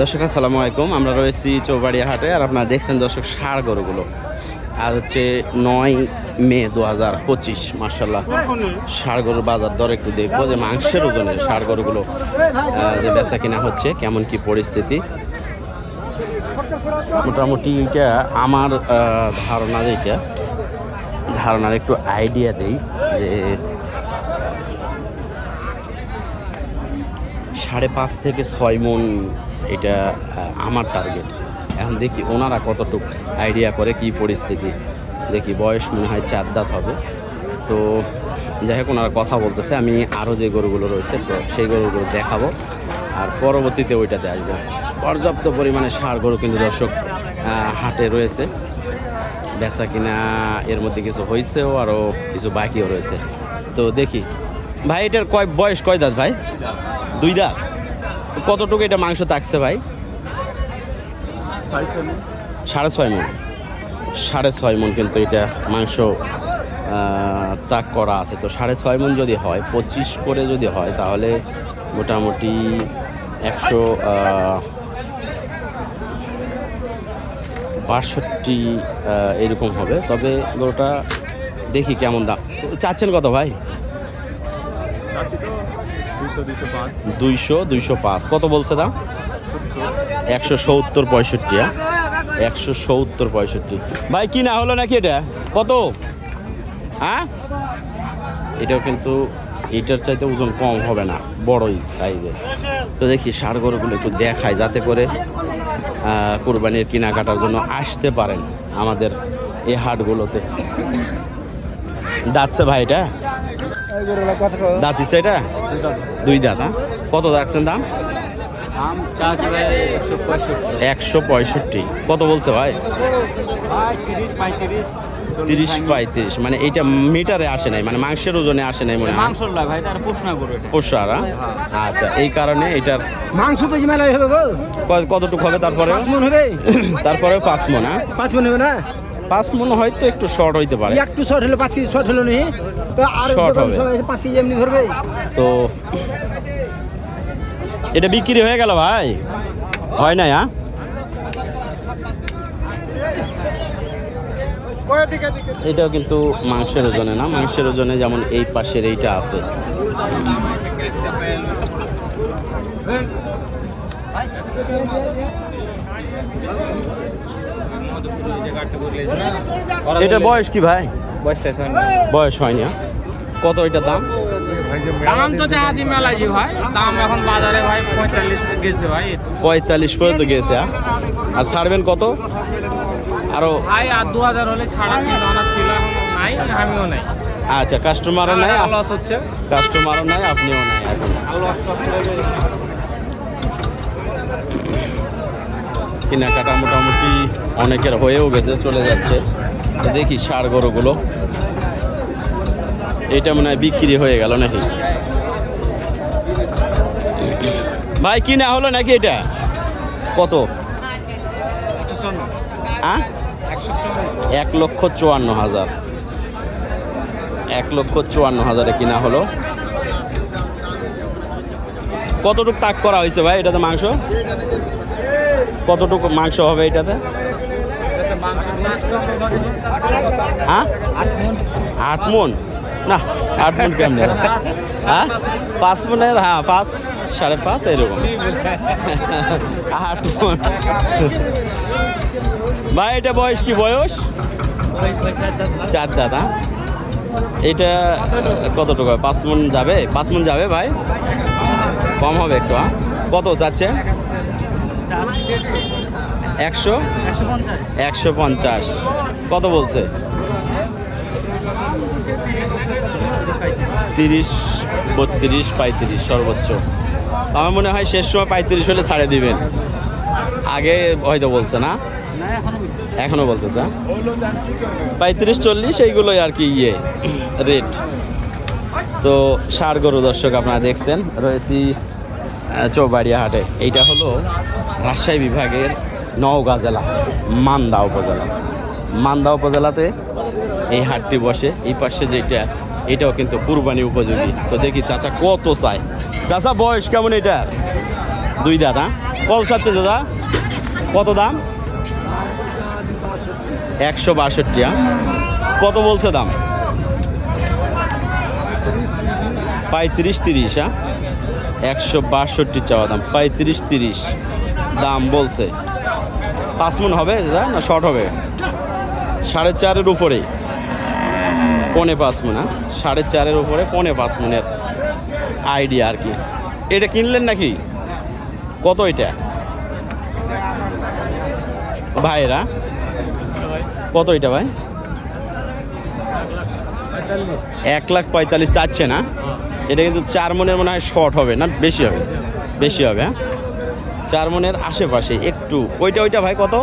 দর্শক, আসসালামু আলাইকুম। আমরা রয়েছি চৌবাড়িয়া হাটে আর আপনারা দেখছেন দর্শক ষাড় গরুগুলো। আর হচ্ছে নয় মে দু হাজার পঁচিশ মার্শাল্লাহ ষাড় গরুর বাজার দর একটু দেখব যে মাংসের ওজনের ষাড় গরুগুলো যে বেচা কিনা হচ্ছে, কেমন কি পরিস্থিতি। মোটামুটি এটা আমার ধারণা যেটা, ধারণার একটু আইডিয়া দেই যে সাড়ে পাঁচ থেকে ছয় মন এটা আমার টার্গেট এখন দেখি ওনারা কতটুকু আইডিয়া করে কি পরিস্থিতি। দেখি বয়স মনে হয় চার দাঁত হবে। তো যাই হোক, ওনারা কথা বলতেছে, আমি আরও যে গরুগুলো রয়েছে সেই গরুগুলো দেখাবো। আর পরবর্তীতে ওইটাতে আসব। পর্যাপ্ত পরিমাণে সার গরু কিন্তু দর্শক হাটে রয়েছে। বেচা কিনা, এর মধ্যে কিছু হয়েছেও আরও কিছু বাকিও রয়েছে। তো দেখি, ভাই এটার কয়, বয়স কয় দাঁত ভাই? দুই দাঁত? কতটুকু এটা মাংস থাকছে ভাই? সাড়ে ছয় মন। সাড়ে ছয় মন। কিন্তু এটা মাংস তাক করা আছে। তো সাড়ে ছয় মন যদি হয় পঁচিশ করে যদি হয় তাহলে মোটামুটি একশো বাষট্টি এরকম হবে। তবে গরুটা দেখি কেমন দাম। চাচ্ছেন কত ভাই? দুইশো দুইশো পাঁচ। কত বলছে দাম? একশো সত্তর পঁয়ষট্টি হ্যাঁ? একশো সত্তর পঁয়ষট্টি। ভাই, কি না হলো নাকি এটা? কত? হ্যাঁ? এটাও কিন্তু এটার চাইতে ওজন কম হবে না, বড়ই সাইজে। তো দেখি ষাড় গরুগুলো একটু দেখায় যাতে করে কোরবানির কেনাকাটার জন্য আসতে পারেন আমাদের এই হাটগুলোতে। দাঁতছে ভাই এটা? দাঁতিছে এটা? দুই দাঁত হ্যাঁ? কত রাখছেন দাম? একশো পঁয়ষট্টি। কত বলছে ভাই? তিরিশ পঁয়ত্রিশ মানে এইটা মিটারে আসে নাই মানে মাংসের ওজনে আসে নাই মনে হয়। ভাই তার প্রশ্ন করো এটা। আচ্ছা এই কারণে এটার মাংস বেশি মেলা হবে গো। কতটুকু হবে তারপরে পাঁচ মন হবে। তারপরে পাঁচ মন হ্যাঁ? পাঁচ মন হবে না? পাঁচ মন হয়তো একটু শর্ট হইতে পারে। একটু শর্ট হলে পাঁচ কেজি শর্ট হলো নি। তো আর হবে। তো এটা বিক্রি হয়ে গেল ভাই? হয় নাই হ্যাঁ? এটাও কিন্তু মাংসের ওজনে না? মাংসের ওজনে যেমন এই পাশের এইটা আছে। এটা বয়স কি ভাই? বয়স হয়নি হ্যাঁ? কত এটার দাম? দাম তো জাহাজি মেলাই ভাই দাম এখন বাজারে ভাই পঁয়তাল্লিশ গেছে ভাই। পঁয়তাল্লিশ পর্যন্ত গেছে? আর ছাড়বেন কত? আরও ভাই আর দু হাজার হলে ছাড়া চিন্তা ভাবনা ছিল নাই আমিও নাই। আচ্ছা কাস্টমারও নাই লস হচ্ছে? কাস্টমারও নাই আপনিও নাই এখন। কেনাকাটা মোটামুটি অনেকের হয়েও গেছে চলে যাচ্ছে। দেখি সার গরুগুলো। এটা মনে হয় বিক্রি হয়ে গেল নাকি? ভাই কিনা হলো নাকি এটা? কত? এক লক্ষ চুয়ান্ন হাজার। এক লক্ষ চুয়ান্ন হাজারে কিনা হলো। কতটুকু তাক করা হয়েছে ভাই এটাতে মাংস? কতটুকু মাংস হবে এটাতে? হ্যাঁ আট মন না আট মন কেমন? হ্যাঁ? পাঁচ মনের হ্যাঁ পাঁচ সাড়ে পাঁচ এরকম। আট মন ভাই এটা বয়স কি বয়স? চার দাদা এটা কতটুকু হবে? পাঁচ মন যাবে? পাঁচ মন যাবে ভাই? কম হবে একটু হ্যাঁ? কত চাচ্ছে একশো? একশো পঞ্চাশ। কত বলছে? তিরিশ, বত্রিশ, পঁয়ত্রিশ সর্বোচ্চ। আমার মনে হয় শেষ সময় পঁয়ত্রিশ হলে ছাড়ে দিবেন। আগে হয়তো বলছে না? না এখনও এখনও বলতেছে হ্যাঁ? পঁয়ত্রিশ, চল্লিশ এইগুলোই আর কি ইয়ে রেট তো ষাড় গরু দর্শক আপনারা দেখছেন, রয়েছি চৌবাড়িয়া হাটে। এইটা হলো রাজশাহী বিভাগের নওগাঁ জেলা, মান্দা উপজেলা। মান্দা উপজেলাতে এই হাটটি বসে। এই পাশে যেটা এটাও কিন্তু কুরবানি উপযোগী। তো দেখি চাচা কত চায়। চাচা, বয়স কেমন এটার দুই দাঁত হ্যাঁ? কত চাচ্ছে দাদা কত দাম? একশো বাষট্টি হ্যাঁ? কত বলছে দাম? পঁয়ত্রিশ তিরিশ হ্যাঁ? একশো বাষট্টি চাওয়া দাম, পঁয়ত্রিশ তিরিশ। দাম বলছে। পাঁচ মন হবে না শর্ট হবে? সাড়ে চারের উপরে। পনে পাঁচ মন সাড়ে চারের উপরে পনে পাঁচ মনের আইডিয়া আর কি। এটা কিনলেন নাকি? কত এটা? ভাইরা কত এটা ভাই? এক লাখ পঁয়তাল্লিশ। চাচ্ছে না? এটা কিন্তু চার মনের মনে হয় শর্ট হবে না? বেশি হবে। বেশি হবে হ্যাঁ? চার মনের আশেপাশে একটু। ওইটা ওইটা ভাই কত?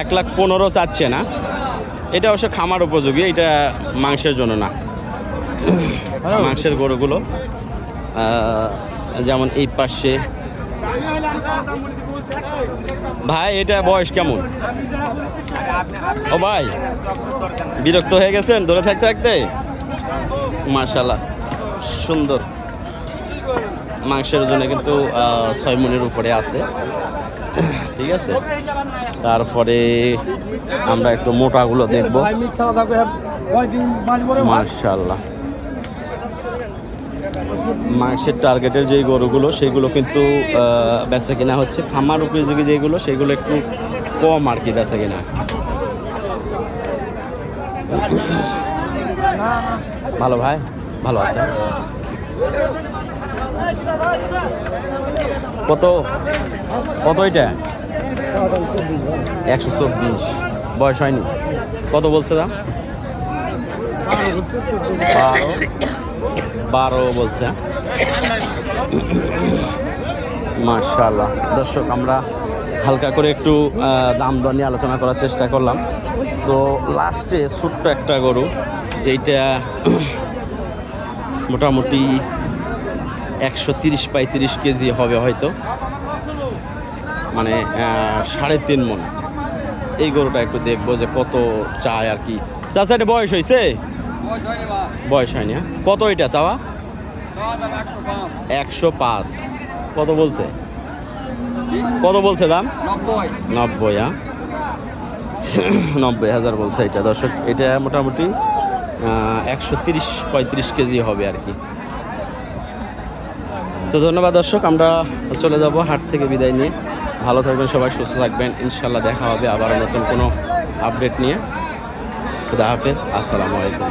এক লাখ পনেরো চাচ্ছে না। এটা অবশ্য খামার উপযোগী এটা মাংসের জন্য না। মাংসের গরুগুলো যেমন এই পাশে। ভাই এটা বয়স কেমন? ও ভাই বিরক্ত হয়ে গেছেন? ধরে থাকতে থাকতে? মার্শাল্লাহ সুন্দর। মাংসের জন্য কিন্তু ছয় মনের উপরে আছে। ঠিক আছে? তারপরে আমরা একটু মোটাগুলো দেখব। মার্শাল্লাহ মাংসের টার্গেটের যেই গরুগুলো সেগুলো কিন্তু বেচা কিনা হচ্ছে। খামার উপযোগী যেগুলো সেগুলো একটু কম আর কি বেচা কিনা। ভালো ভাই? ভালো আছে? কত? কত এটা? একশো চব্বিশ। বয়স হয়নি। কত বলছে দাম? বারো। বারো বলছে। মার্শাল্লাহ দর্শক, আমরা হালকা করে একটু দাম দর নিয়ে আলোচনা করার চেষ্টা করলাম। তো লাস্টে ছোট্ট একটা গরু, যেইটা মোটামুটি একশো তিরিশ পঁয়ত্রিশ কেজি হবে হয়তো। মানে সাড়ে তিন মন। এই গরুটা একটু দেখব যে কত চায় আর কি। চাচা এটা বয়স হয়েছে বয়স হয়নি হ্যাঁ? কত এটা চাওয়া? একশো পাঁচ। কত বলছে? কত বলছে দাম? নব্বই। হ্যাঁ? নব্বই হাজার বলছে এটা। দর্শক এটা মোটামুটি একশো তিরিশ পঁয়ত্রিশ কেজি হবে আর কি। তো ধন্যবাদ দর্শক আমরা চলে যাব হাট থেকে বিদায় নিয়ে। ভালো থাকবেন, সবাই সুস্থ থাকবেন। ইনশাল্লাহ দেখা হবে আবার নতুন কোনো আপডেট নিয়ে। খুদা হাফেজ, আসসালামু আলাইকুম।